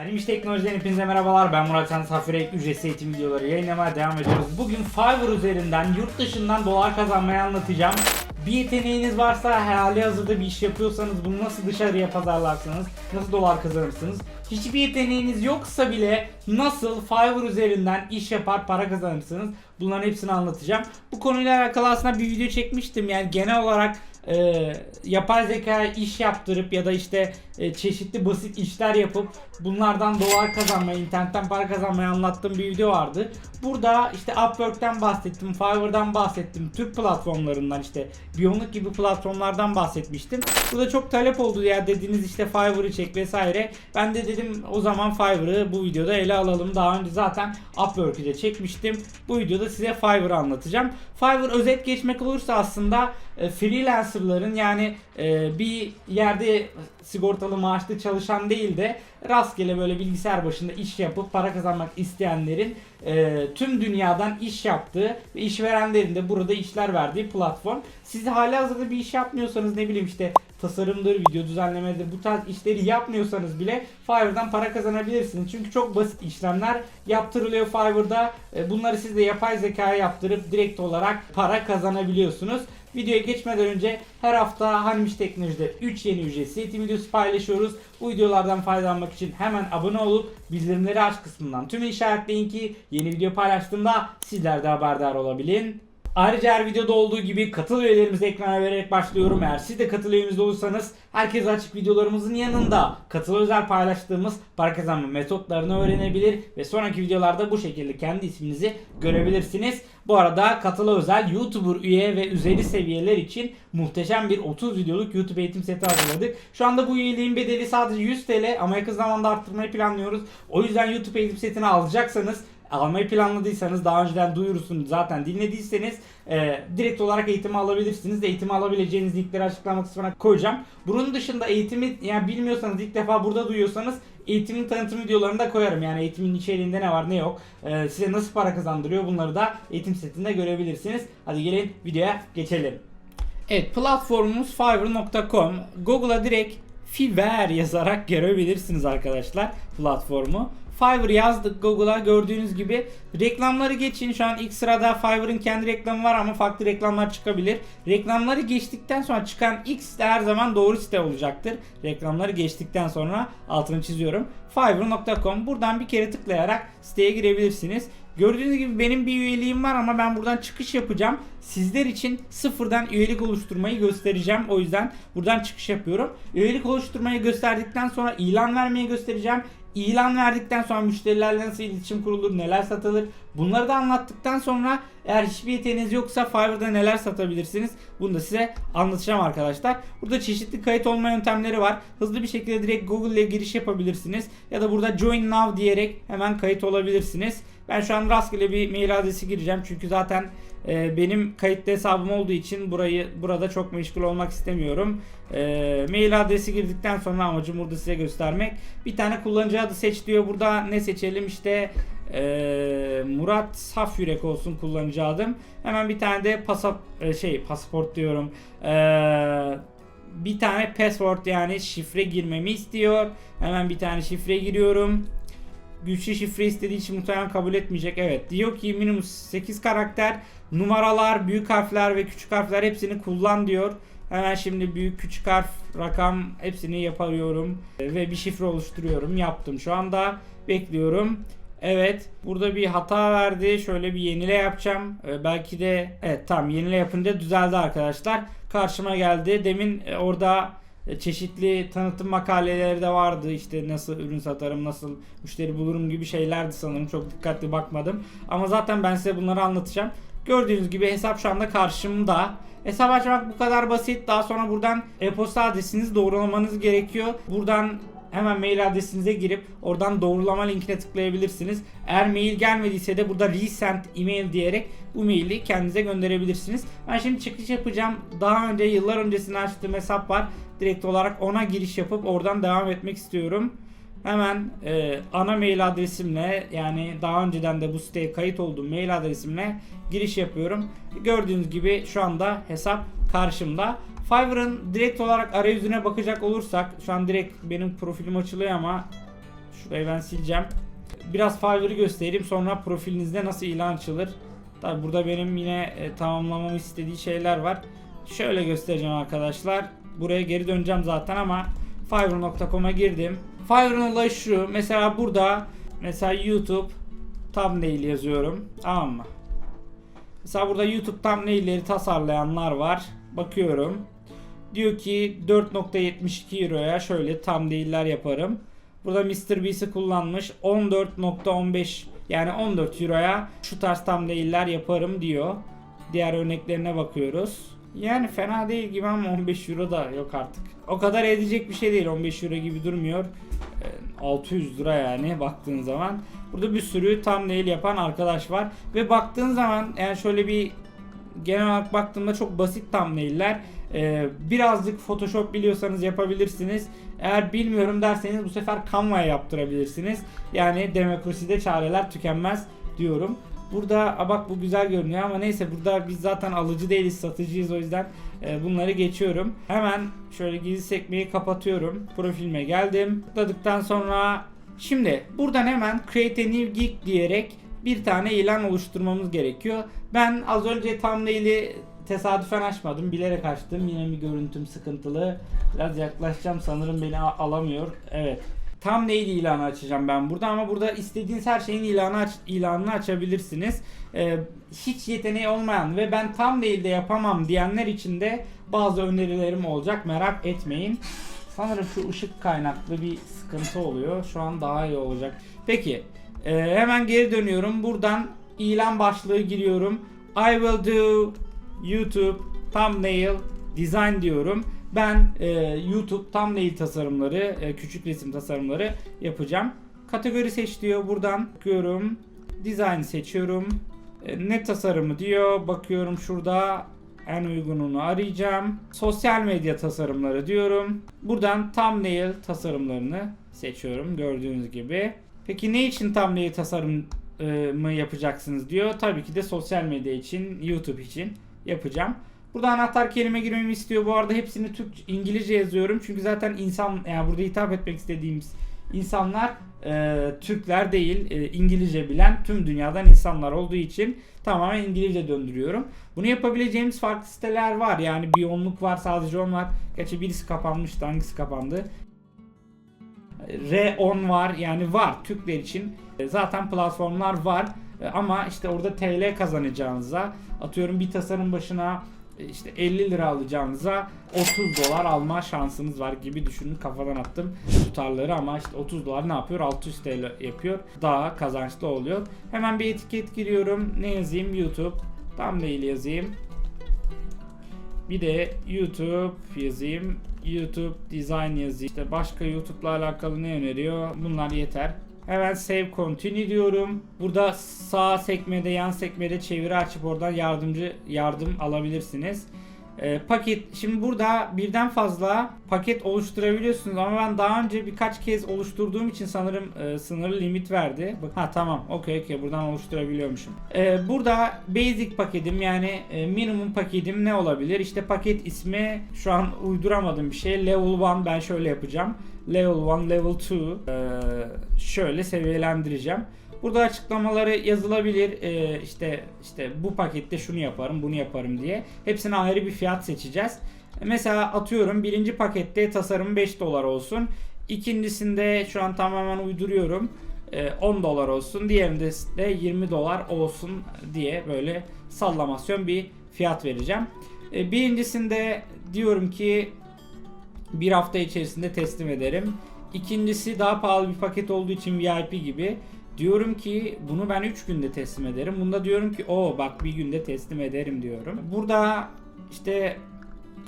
Hanimiş Teknoloji'den hepinize merhabalar. Ben Murat Can Safirek ücretsiz eğitim videoları yayınlamaya devam ediyoruz. Bugün Fiverr üzerinden yurt dışından dolar kazanmayı anlatacağım. Bir yeteneğiniz varsa hali hazırda bir iş yapıyorsanız bunu nasıl dışarıya pazarlarsınız, nasıl dolar kazanırsınız? Hiçbir yeteneğiniz yoksa bile nasıl Fiverr üzerinden iş yapar para kazanırsınız? Bunların hepsini anlatacağım. Bu konuyla alakalı aslında bir video çekmiştim. Yani genel olarak e, yapay zeka iş yaptırıp ya da işte e, çeşitli basit işler yapıp bunlardan dolar kazanmayı, internetten para kazanmayı anlattığım bir video vardı. Burada işte Upwork'ten bahsettim, Fiverr'dan bahsettim, Türk platformlarından işte Biyonluk gibi platformlardan bahsetmiştim. Burada çok talep oldu ya dediğiniz işte Fiverr'ı çek vesaire. Ben de dedim o zaman Fiverr'ı bu videoda ele alalım. Daha önce zaten Upwork'ü de çekmiştim. Bu videoda size Fiverr'ı anlatacağım. Fiverr özet geçmek olursa aslında e, freelancerların yani e, bir yerde sigortalı maaşlı çalışan değil de rastgele böyle bilgisayar başında iş yapıp para kazanmak isteyenlerin e, tüm dünyadan iş yaptığı ve işverenlerin de burada işler verdiği platform. Siz hala hazırda bir iş yapmıyorsanız ne bileyim işte tasarımdır, video düzenlemedir bu tarz işleri yapmıyorsanız bile Fiverr'dan para kazanabilirsiniz. Çünkü çok basit işlemler yaptırılıyor Fiverr'da. E, Bunları siz de yapay zekaya yaptırıp direkt olarak para kazanabiliyorsunuz. Videoya geçmeden önce her hafta Hanmiş Teknoloji'de 3 yeni ücretsiz eğitim videosu paylaşıyoruz. Bu videolardan faydalanmak için hemen abone olup bildirimleri aç kısmından tüm işaretleyin ki yeni video paylaştığımda sizler de haberdar olabilin. Ayrıca her videoda olduğu gibi katıl üyelerimizi ekrana vererek başlıyorum. Eğer siz de katıl üyemiz olursanız herkes açık videolarımızın yanında katıl özel paylaştığımız para kazanma metotlarını öğrenebilir ve sonraki videolarda bu şekilde kendi isminizi görebilirsiniz. Bu arada katıla özel YouTuber üye ve üzeri seviyeler için muhteşem bir 30 videoluk YouTube eğitim seti hazırladık. Şu anda bu üyeliğin bedeli sadece 100 TL ama yakın zamanda arttırmayı planlıyoruz. O yüzden YouTube eğitim setini alacaksanız almayı planladıysanız daha önceden duyurusunu zaten dinlediyseniz e, direkt olarak eğitimi alabilirsiniz. Eğitimi alabileceğiniz linkleri açıklama kısmına koyacağım. Bunun dışında eğitimi yani bilmiyorsanız ilk defa burada duyuyorsanız eğitimin tanıtım videolarını da koyarım. Yani eğitimin içeriğinde ne var ne yok. E, size nasıl para kazandırıyor bunları da eğitim setinde görebilirsiniz. Hadi gelin videoya geçelim. Evet platformumuz fiverr.com. Google'a direkt Fiverr yazarak görebilirsiniz arkadaşlar platformu. Fiverr yazdık Google'a gördüğünüz gibi reklamları geçin şu an ilk sırada Fiverr'ın kendi reklamı var ama farklı reklamlar çıkabilir. Reklamları geçtikten sonra çıkan X de her zaman doğru site olacaktır. Reklamları geçtikten sonra altını çiziyorum. Fiverr.com buradan bir kere tıklayarak siteye girebilirsiniz. Gördüğünüz gibi benim bir üyeliğim var ama ben buradan çıkış yapacağım. Sizler için sıfırdan üyelik oluşturmayı göstereceğim. O yüzden buradan çıkış yapıyorum. Üyelik oluşturmayı gösterdikten sonra ilan vermeyi göstereceğim. İlan verdikten sonra müşterilerle nasıl iletişim kurulur, neler satılır bunları da anlattıktan sonra eğer hiçbir yeteneğiniz yoksa Fiverr'da neler satabilirsiniz bunu da size anlatacağım arkadaşlar. Burada çeşitli kayıt olma yöntemleri var. Hızlı bir şekilde direkt Google ile giriş yapabilirsiniz ya da burada Join Now diyerek hemen kayıt olabilirsiniz. Ben şu an rastgele bir mail adresi gireceğim çünkü zaten e, benim kayıtlı hesabım olduğu için burayı burada çok meşgul olmak istemiyorum. E, mail adresi girdikten sonra amacım burada size göstermek. Bir tane kullanıcı adı seç diyor. Burada ne seçelim işte e, Murat Saf Yürek olsun kullanıcı adım. Hemen bir tane de pasap e, şey pasaport diyorum. E, bir tane password yani şifre girmemi istiyor. Hemen bir tane şifre giriyorum güçlü şifre istediği için muhtemelen kabul etmeyecek. Evet diyor ki minimum 8 karakter numaralar, büyük harfler ve küçük harfler hepsini kullan diyor. Hemen şimdi büyük küçük harf rakam hepsini yapıyorum ve bir şifre oluşturuyorum. Yaptım. Şu anda bekliyorum. Evet burada bir hata verdi. Şöyle bir yenile yapacağım. Ee, belki de evet tamam yenile yapınca düzeldi arkadaşlar. Karşıma geldi. Demin e, orada e, çeşitli tanıtım makaleleri de vardı. İşte nasıl ürün satarım, nasıl müşteri bulurum gibi şeylerdi sanırım. Çok dikkatli bakmadım. Ama zaten ben size bunları anlatacağım. Gördüğünüz gibi hesap şu anda karşımda. Hesap açmak bu kadar basit. Daha sonra buradan e-posta adresinizi doğrulamanız gerekiyor. Buradan hemen mail adresinize girip oradan doğrulama linkine tıklayabilirsiniz. Eğer mail gelmediyse de burada resend email diyerek bu maili kendinize gönderebilirsiniz. Ben şimdi çıkış yapacağım. Daha önce yıllar öncesinde açtığım hesap var. Direkt olarak ona giriş yapıp oradan devam etmek istiyorum. Hemen e, ana mail adresimle yani daha önceden de bu siteye kayıt olduğum mail adresimle giriş yapıyorum. Gördüğünüz gibi şu anda hesap karşımda. Fiverr'ın direkt olarak arayüzüne bakacak olursak şu an direkt benim profilim açılıyor ama Şurayı ben sileceğim. Biraz Fiverr'ı göstereyim sonra profilinizde nasıl ilan açılır. Tabi burada benim yine e, tamamlamamı istediği şeyler var. Şöyle göstereceğim arkadaşlar. Buraya geri döneceğim zaten ama Fiverr.com'a girdim. Fiverr'ın olayı şu. Mesela burada mesela YouTube thumbnail yazıyorum. Tamam mı? Mesela burada YouTube thumbnail'leri tasarlayanlar var. Bakıyorum. Diyor ki 4.72 euroya şöyle thumbnail'ler yaparım. Burada MrBeast'i kullanmış 14.15 yani 14 euroya şu tarz thumbnail'ler yaparım diyor. Diğer örneklerine bakıyoruz. Yani fena değil gibi ama 15 euro da yok artık. O kadar edecek bir şey değil 15 euro gibi durmuyor. Ee, 600 lira yani baktığın zaman. Burada bir sürü thumbnail yapan arkadaş var. Ve baktığın zaman yani şöyle bir genel olarak baktığımda çok basit thumbnailler. Ee, birazcık Photoshop biliyorsanız yapabilirsiniz. Eğer bilmiyorum derseniz bu sefer Canva'ya yaptırabilirsiniz. Yani demokraside çareler tükenmez diyorum. Burada a bak bu güzel görünüyor ama neyse burada biz zaten alıcı değiliz satıcıyız o yüzden e, bunları geçiyorum. Hemen şöyle gizli sekmeyi kapatıyorum. Profilime geldim. Tıkladıktan sonra şimdi buradan hemen Create a New Gig diyerek bir tane ilan oluşturmamız gerekiyor. Ben az önce thumbnail'i tesadüfen açmadım. Bilerek açtım. Yine bir görüntüm sıkıntılı. Biraz yaklaşacağım sanırım beni alamıyor. Evet. Thumbnail ilanı açacağım ben burada ama burada istediğiniz her şeyin ilanı aç, ilanını açabilirsiniz. Ee, hiç yeteneği olmayan ve ben thumbnail'de yapamam diyenler için de bazı önerilerim olacak. Merak etmeyin. Sanırım şu ışık kaynaklı bir sıkıntı oluyor. Şu an daha iyi olacak. Peki. e, hemen geri dönüyorum. Buradan ilan başlığı giriyorum. I will do YouTube thumbnail design diyorum. Ben e, YouTube thumbnail tasarımları, e, küçük resim tasarımları yapacağım. Kategori seç diyor. Buradan bakıyorum. Design seçiyorum. E, ne tasarımı diyor. Bakıyorum şurada en uygununu arayacağım. Sosyal medya tasarımları diyorum. Buradan thumbnail tasarımlarını seçiyorum gördüğünüz gibi. Peki ne için thumbnail tasarımı yapacaksınız diyor. Tabii ki de sosyal medya için, YouTube için yapacağım. Burada anahtar kelime girmemi istiyor. Bu arada hepsini Türk İngilizce yazıyorum. Çünkü zaten insan yani burada hitap etmek istediğimiz insanlar e, Türkler değil, e, İngilizce bilen tüm dünyadan insanlar olduğu için tamamen İngilizce döndürüyorum. Bunu yapabileceğimiz farklı siteler var. Yani bir onluk var, sadece on var. Gerçi birisi kapanmıştı, hangisi kapandı? R10 var yani var Türkler için E, zaten platformlar var E, ama işte orada TL kazanacağınıza atıyorum bir tasarım başına işte 50 lira alacağınıza 30 dolar alma şansınız var gibi düşünün kafadan attım tutarları ama işte 30 dolar ne yapıyor 600 TL yapıyor daha kazançlı oluyor hemen bir etiket giriyorum ne yazayım YouTube thumbnail yazayım bir de YouTube yazayım. YouTube Design yazayım. İşte başka YouTube'la alakalı ne öneriyor? Bunlar yeter. Hemen Save Continue diyorum. Burada sağ sekmede, yan sekmede çeviri açıp oradan yardımcı yardım alabilirsiniz. Ee, paket şimdi burada birden fazla paket oluşturabiliyorsunuz ama ben daha önce birkaç kez oluşturduğum için sanırım e, sınırlı limit verdi. Bak- Ha tamam okey okey buradan oluşturabiliyormuşum. Ee, burada basic paketim yani e, minimum paketim ne olabilir? İşte paket ismi şu an uyduramadım bir şey. Level 1 ben şöyle yapacağım. Level 1, Level 2 ee, şöyle seviyelendireceğim. Burada açıklamaları yazılabilir. Ee, işte işte bu pakette şunu yaparım, bunu yaparım diye. Hepsine ayrı bir fiyat seçeceğiz. Mesela atıyorum birinci pakette tasarım 5 dolar olsun. İkincisinde şu an tamamen uyduruyorum. Ee, 10 dolar olsun. Diğerinde de 20 dolar olsun diye böyle sallamasyon bir fiyat vereceğim. Ee, birincisinde diyorum ki bir hafta içerisinde teslim ederim. İkincisi daha pahalı bir paket olduğu için VIP gibi. Diyorum ki bunu ben 3 günde teslim ederim. Bunda diyorum ki o bak bir günde teslim ederim diyorum. Burada işte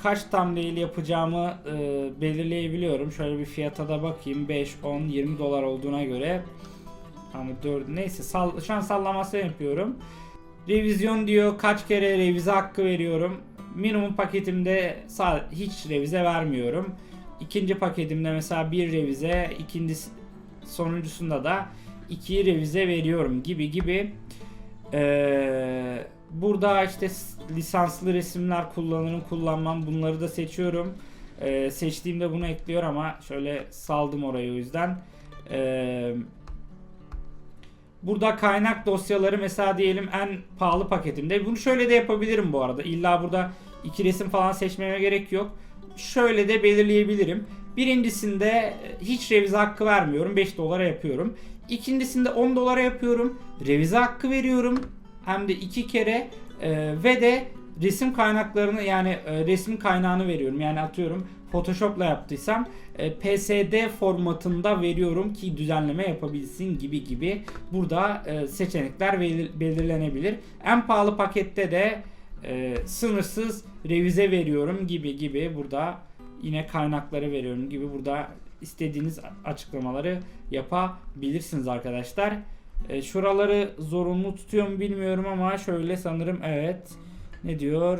kaç thumbnail yapacağımı e, belirleyebiliyorum. Şöyle bir fiyata da bakayım. 5, 10, 20 dolar olduğuna göre. Ama 4 neyse sall şu an sallamasyon yapıyorum. Revizyon diyor kaç kere revize hakkı veriyorum. Minimum paketimde hiç revize vermiyorum. İkinci paketimde mesela bir revize, ikinci sonuncusunda da iki revize veriyorum gibi gibi. Ee, burada işte lisanslı resimler kullanırım kullanmam bunları da seçiyorum. Ee, seçtiğimde bunu ekliyor ama şöyle saldım orayı o yüzden. Ee, Burada kaynak dosyaları mesela diyelim en pahalı paketimde. Bunu şöyle de yapabilirim bu arada. İlla burada iki resim falan seçmeme gerek yok. Şöyle de belirleyebilirim. Birincisinde e, hiç revize hakkı vermiyorum. 5 dolara yapıyorum. İkincisinde 10 dolara yapıyorum. Revize hakkı veriyorum. Hem de iki kere Ee, ve de resim kaynaklarını yani e, resim kaynağını veriyorum. Yani atıyorum Photoshop'la yaptıysam e, PSD formatında veriyorum ki düzenleme yapabilsin gibi gibi. Burada e, seçenekler belir- belirlenebilir. En pahalı pakette de e, sınırsız revize veriyorum gibi gibi burada yine kaynakları veriyorum gibi burada istediğiniz açıklamaları yapabilirsiniz arkadaşlar. E, şuraları zorunlu tutuyor mu bilmiyorum ama şöyle sanırım evet. Ne diyor?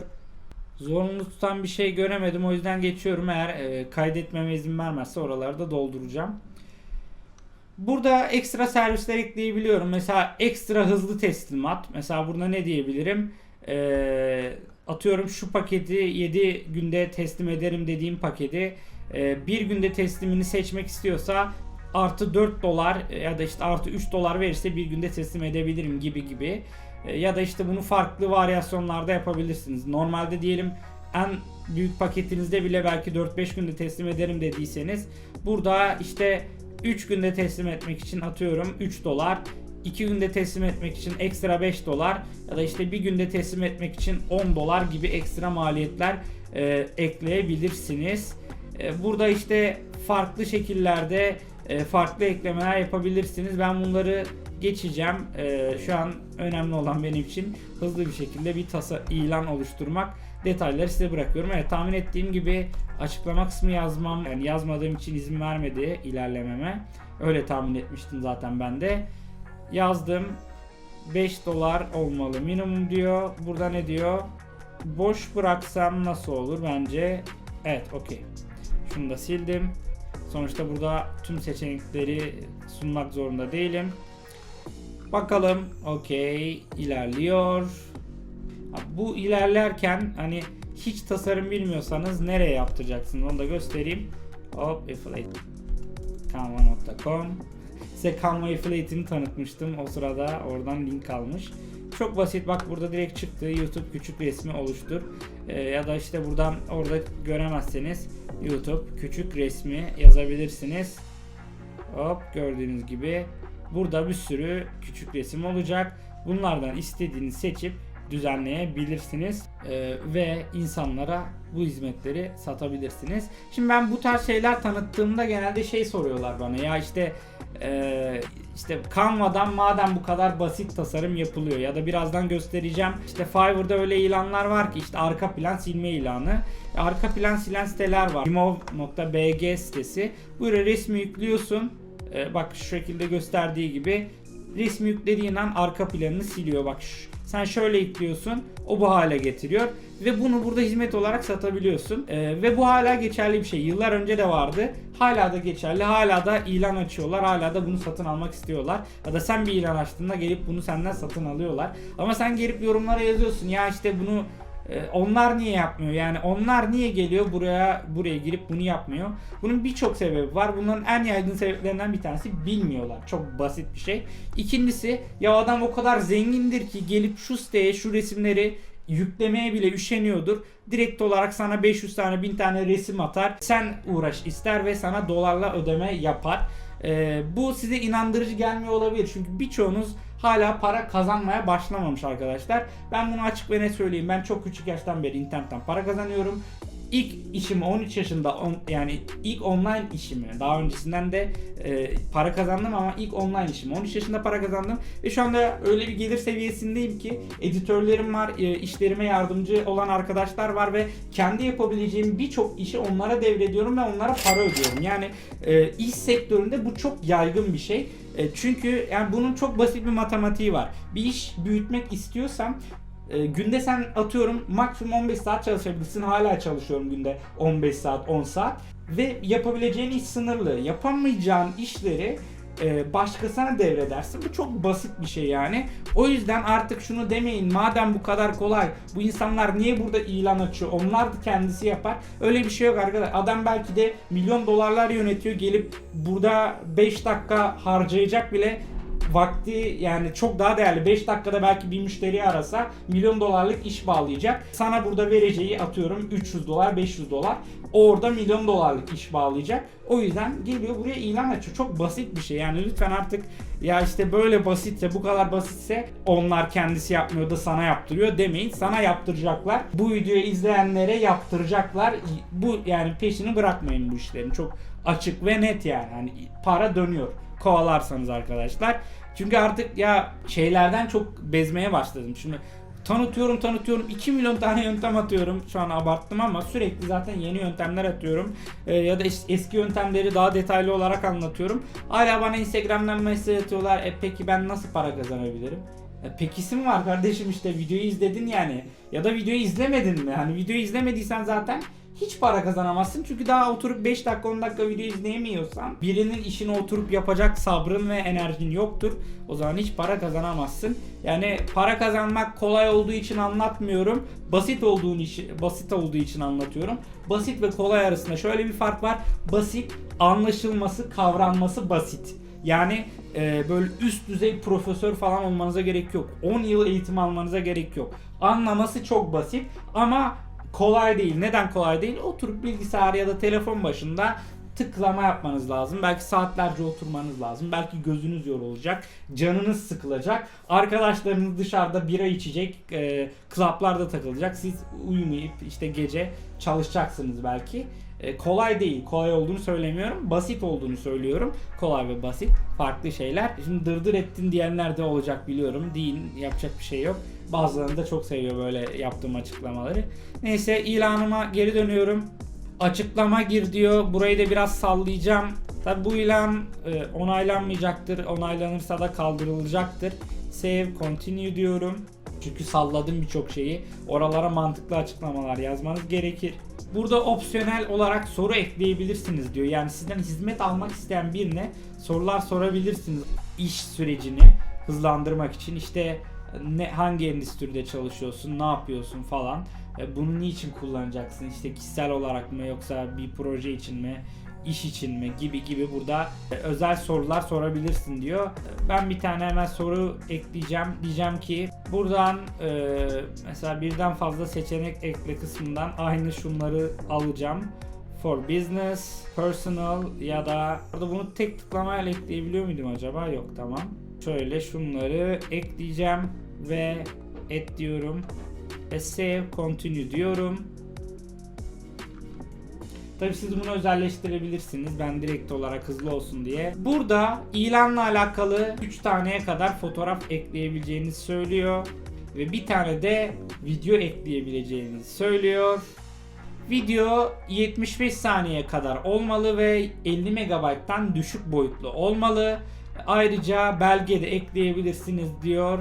Zorunlu tutan bir şey göremedim o yüzden geçiyorum. Eğer e, kaydetmeme izin vermezse oraları da dolduracağım. Burada ekstra servisler ekleyebiliyorum. Mesela ekstra hızlı teslimat. Mesela burada ne diyebilirim? Ee, atıyorum şu paketi 7 günde teslim ederim dediğim paketi e, bir günde teslimini seçmek istiyorsa artı 4 dolar ya da işte artı 3 dolar verirse bir günde teslim edebilirim gibi gibi. E, ya da işte bunu farklı varyasyonlarda yapabilirsiniz. Normalde diyelim en büyük paketinizde bile belki 4-5 günde teslim ederim dediyseniz burada işte 3 günde teslim etmek için atıyorum 3 dolar 2 günde teslim etmek için ekstra 5 dolar ya da işte bir günde teslim etmek için 10 dolar gibi ekstra maliyetler e, ekleyebilirsiniz. E, burada işte farklı şekillerde e, farklı eklemeler yapabilirsiniz. Ben bunları geçeceğim. E, şu an önemli olan benim için hızlı bir şekilde bir tasa ilan oluşturmak. Detayları size bırakıyorum. Evet tahmin ettiğim gibi açıklama kısmı yazmam yani yazmadığım için izin vermedi ilerlememe. Öyle tahmin etmiştim zaten ben de. Yazdım. 5 dolar olmalı minimum diyor. Burada ne diyor? Boş bıraksam nasıl olur bence? Evet okey. Şunu da sildim. Sonuçta burada tüm seçenekleri sunmak zorunda değilim. Bakalım. Okey. ilerliyor. Bu ilerlerken hani hiç tasarım bilmiyorsanız nereye yaptıracaksınız onu da göstereyim. Hop affiliate. Canva.com Size Canva affiliate'ini tanıtmıştım. O sırada oradan link almış. Çok basit bak burada direkt çıktı. YouTube küçük resmi oluştur. Ee, ya da işte buradan orada göremezseniz YouTube küçük resmi yazabilirsiniz. Hop gördüğünüz gibi burada bir sürü küçük resim olacak. Bunlardan istediğini seçip düzenleyebilirsiniz Ee, ve insanlara bu hizmetleri satabilirsiniz. Şimdi ben bu tarz şeyler tanıttığımda genelde şey soruyorlar bana ya işte e, işte Canva'dan madem bu kadar basit tasarım yapılıyor ya da birazdan göstereceğim işte Fiverr'da öyle ilanlar var ki işte arka plan silme ilanı. Arka plan silen siteler var. Remove.bg sitesi. Buraya resmi yüklüyorsun. Ee, bak şu şekilde gösterdiği gibi resmi yüklediğin an arka planını siliyor. Bak şu- sen şöyle yüklüyorsun o bu hale getiriyor ve bunu burada hizmet olarak satabiliyorsun. Ee, ve bu hala geçerli bir şey. Yıllar önce de vardı. Hala da geçerli hala da ilan açıyorlar hala da bunu satın almak istiyorlar. Ya da sen bir ilan açtığında gelip bunu senden satın alıyorlar. Ama sen gelip yorumlara yazıyorsun ya işte bunu onlar niye yapmıyor? Yani onlar niye geliyor buraya buraya girip bunu yapmıyor? Bunun birçok sebebi var. Bunların en yaygın sebeplerinden bir tanesi bilmiyorlar. Çok basit bir şey. İkincisi ya adam o kadar zengindir ki gelip şu siteye şu resimleri yüklemeye bile üşeniyordur. Direkt olarak sana 500 tane 1000 tane resim atar. Sen uğraş ister ve sana dolarla ödeme yapar. Ee, bu size inandırıcı gelmiyor olabilir. Çünkü birçoğunuz hala para kazanmaya başlamamış arkadaşlar. Ben bunu açık ve net söyleyeyim. Ben çok küçük yaştan beri internetten para kazanıyorum. İlk işimi 13 yaşında on, yani ilk online işimi daha öncesinden de e, para kazandım ama ilk online işimi 13 yaşında para kazandım ve şu anda öyle bir gelir seviyesindeyim ki editörlerim var, e, işlerime yardımcı olan arkadaşlar var ve kendi yapabileceğim birçok işi onlara devrediyorum ve onlara para ödüyorum. Yani e, iş sektöründe bu çok yaygın bir şey. E, çünkü yani bunun çok basit bir matematiği var. Bir iş büyütmek istiyorsam e, günde sen atıyorum maksimum 15 saat çalışabilirsin. Hala çalışıyorum günde 15 saat, 10 saat. Ve yapabileceğin iş sınırlı. Yapamayacağın işleri e, başkasına devredersin. Bu çok basit bir şey yani. O yüzden artık şunu demeyin. Madem bu kadar kolay, bu insanlar niye burada ilan açıyor? Onlar da kendisi yapar. Öyle bir şey yok arkadaşlar. Adam belki de milyon dolarlar yönetiyor. Gelip burada 5 dakika harcayacak bile vakti yani çok daha değerli. 5 dakikada belki bir müşteriyi arasa milyon dolarlık iş bağlayacak. Sana burada vereceği atıyorum 300 dolar 500 dolar. Orada milyon dolarlık iş bağlayacak. O yüzden geliyor buraya ilan açıyor. Çok basit bir şey. Yani lütfen artık ya işte böyle basitse bu kadar basitse onlar kendisi yapmıyor da sana yaptırıyor demeyin. Sana yaptıracaklar. Bu videoyu izleyenlere yaptıracaklar. Bu yani peşini bırakmayın bu işlerin. Çok açık ve net yani. Hani para dönüyor kovalarsanız arkadaşlar. Çünkü artık ya şeylerden çok bezmeye başladım. Şimdi tanıtıyorum tanıtıyorum 2 milyon tane yöntem atıyorum. Şu an abarttım ama sürekli zaten yeni yöntemler atıyorum. Ee, ya da es- eski yöntemleri daha detaylı olarak anlatıyorum. Hala bana Instagram'dan mesaj atıyorlar. E peki ben nasıl para kazanabilirim? E, pekisi mi var kardeşim işte videoyu izledin yani. Ya da videoyu izlemedin mi? Hani videoyu izlemediysen zaten hiç para kazanamazsın. Çünkü daha oturup 5 dakika 10 dakika video izleyemiyorsan birinin işini oturup yapacak sabrın ve enerjin yoktur. O zaman hiç para kazanamazsın. Yani para kazanmak kolay olduğu için anlatmıyorum. Basit olduğu için basit olduğu için anlatıyorum. Basit ve kolay arasında şöyle bir fark var. Basit anlaşılması, kavranması basit. Yani e, böyle üst düzey profesör falan olmanıza gerek yok. 10 yıl eğitim almanıza gerek yok. Anlaması çok basit ama kolay değil. Neden kolay değil? Oturup bilgisayar ya da telefon başında tıklama yapmanız lazım. Belki saatlerce oturmanız lazım. Belki gözünüz yorulacak. Canınız sıkılacak. Arkadaşlarınız dışarıda bira içecek. E, klaplarda takılacak. Siz uyumayıp işte gece çalışacaksınız belki. E, kolay değil. Kolay olduğunu söylemiyorum. Basit olduğunu söylüyorum. Kolay ve basit. Farklı şeyler. Şimdi dırdır ettin diyenler de olacak biliyorum. Değil. Yapacak bir şey yok. Bazılarını da çok seviyor böyle yaptığım açıklamaları. Neyse ilanıma geri dönüyorum. Açıklama gir diyor. Burayı da biraz sallayacağım. Tabi bu ilan e, onaylanmayacaktır. Onaylanırsa da kaldırılacaktır. Save continue diyorum. Çünkü salladım birçok şeyi. Oralara mantıklı açıklamalar yazmanız gerekir. Burada opsiyonel olarak soru ekleyebilirsiniz diyor. Yani sizden hizmet almak isteyen birine sorular sorabilirsiniz. İş sürecini hızlandırmak için işte ne hangi endüstride çalışıyorsun, ne yapıyorsun falan. E, Bunu niçin kullanacaksın? İşte kişisel olarak mı yoksa bir proje için mi? iş için mi gibi gibi burada e, özel sorular sorabilirsin diyor. Ben bir tane hemen soru ekleyeceğim. Diyeceğim ki buradan e, mesela birden fazla seçenek ekle kısmından aynı şunları alacağım. For business, personal ya da burada bunu tek tıklamayla ekleyebiliyor muydum acaba? Yok tamam. Şöyle şunları ekleyeceğim ve et diyorum ve save continue diyorum. Tabii siz bunu özelleştirebilirsiniz. Ben direkt olarak hızlı olsun diye. Burada ilanla alakalı 3 taneye kadar fotoğraf ekleyebileceğinizi söylüyor. Ve bir tane de video ekleyebileceğinizi söylüyor. Video 75 saniye kadar olmalı ve 50 MB'tan düşük boyutlu olmalı. Ayrıca belge de ekleyebilirsiniz diyor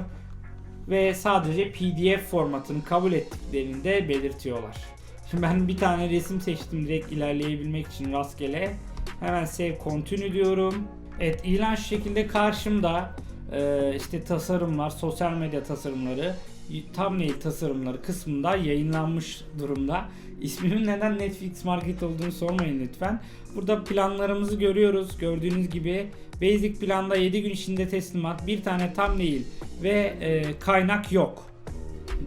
ve sadece PDF formatını kabul ettiklerini de belirtiyorlar. Şimdi ben bir tane resim seçtim direkt ilerleyebilmek için rastgele. Hemen save continue diyorum. Evet ilan şu şekilde karşımda Ee, işte tasarımlar, sosyal medya tasarımları, thumbnail tasarımları kısmında yayınlanmış durumda. İsmimin neden Netflix Market olduğunu sormayın lütfen. Burada planlarımızı görüyoruz. Gördüğünüz gibi basic planda 7 gün içinde teslimat, bir tane thumbnail ve e, kaynak yok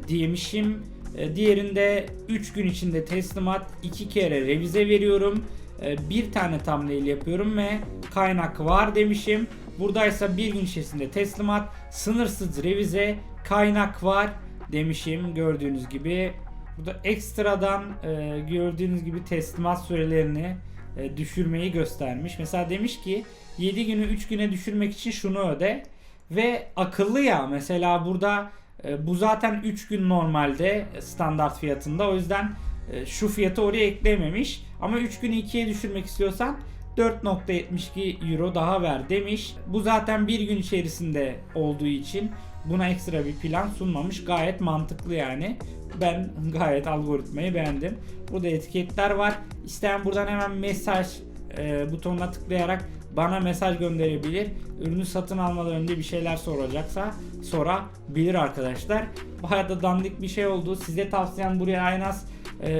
diyemişim. E, Diğerinde 3 gün içinde teslimat, 2 kere revize veriyorum. E, Bir tane thumbnail yapıyorum ve kaynak var demişim. Buradaysa bir gün içerisinde teslimat, sınırsız revize, kaynak var demişim gördüğünüz gibi. Burada ekstradan e, gördüğünüz gibi teslimat sürelerini e, düşürmeyi göstermiş. Mesela demiş ki 7 günü 3 güne düşürmek için şunu öde. Ve akıllı ya mesela burada e, bu zaten 3 gün normalde standart fiyatında. O yüzden e, şu fiyatı oraya eklememiş. Ama 3 günü 2'ye düşürmek istiyorsan 4.72 euro daha ver demiş. Bu zaten bir gün içerisinde olduğu için buna ekstra bir plan sunmamış. Gayet mantıklı yani. Ben gayet algoritmayı beğendim. Burada etiketler var. İsteyen buradan hemen mesaj e, butonuna tıklayarak bana mesaj gönderebilir. Ürünü satın almadan önce bir şeyler soracaksa sorabilir arkadaşlar. Bayağı da dandik bir şey oldu. Size tavsiyem buraya en az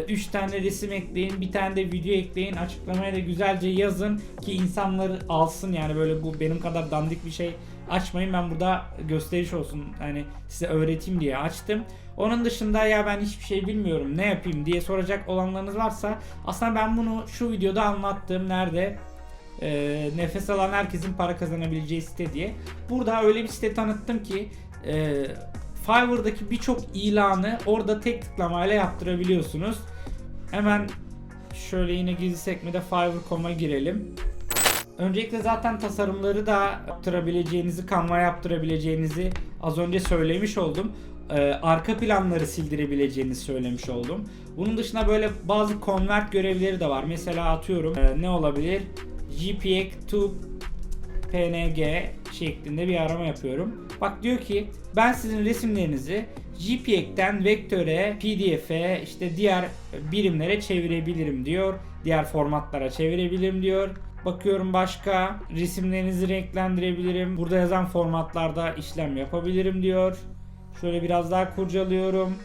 3 tane resim ekleyin, bir tane de video ekleyin. Açıklamaya da güzelce yazın ki insanlar alsın yani böyle bu benim kadar dandik bir şey açmayın. Ben burada gösteriş olsun hani size öğreteyim diye açtım. Onun dışında ya ben hiçbir şey bilmiyorum ne yapayım diye soracak olanlarınız varsa aslında ben bunu şu videoda anlattım. Nerede? Ee, nefes alan herkesin para kazanabileceği site diye. Burada öyle bir site tanıttım ki e, Fiverr'daki birçok ilanı orada tek tıklamayla yaptırabiliyorsunuz. Hemen şöyle yine gizli sekmede Fiverr.com'a girelim. Öncelikle zaten tasarımları da yaptırabileceğinizi, Canva yaptırabileceğinizi az önce söylemiş oldum. Ee, arka planları sildirebileceğinizi söylemiş oldum. Bunun dışında böyle bazı convert görevleri de var. Mesela atıyorum e, ne olabilir? JPEG to PNG şeklinde bir arama yapıyorum. Bak diyor ki ben sizin resimlerinizi JPEG'den vektöre, PDF'e, işte diğer birimlere çevirebilirim diyor. Diğer formatlara çevirebilirim diyor. Bakıyorum başka resimlerinizi renklendirebilirim. Burada yazan formatlarda işlem yapabilirim diyor. Şöyle biraz daha kurcalıyorum.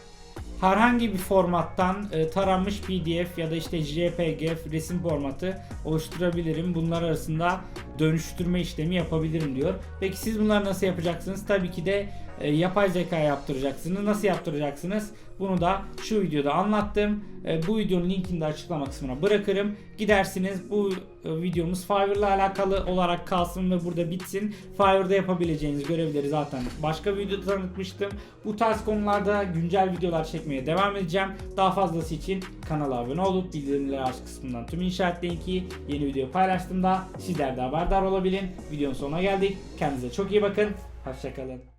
Herhangi bir formattan e, taranmış PDF ya da işte JPG resim formatı oluşturabilirim. Bunlar arasında dönüştürme işlemi yapabilirim diyor. Peki siz bunları nasıl yapacaksınız? Tabii ki de e, yapay zeka yaptıracaksınız. Nasıl yaptıracaksınız? Bunu da şu videoda anlattım. E, bu videonun linkini de açıklama kısmına bırakırım. Gidersiniz bu e, videomuz Fiverr'la alakalı olarak kalsın ve burada bitsin. Fiverr'da yapabileceğiniz görevleri zaten başka videoda tanıtmıştım. Bu tarz konularda güncel videolar çekmeye devam edeceğim. Daha fazlası için kanala abone olup bildirimleri aç kısmından tüm işaretleyin ki yeni video paylaştığımda sizler de haberdar olabilin. Videonun sonuna geldik. Kendinize çok iyi bakın. Hoşçakalın.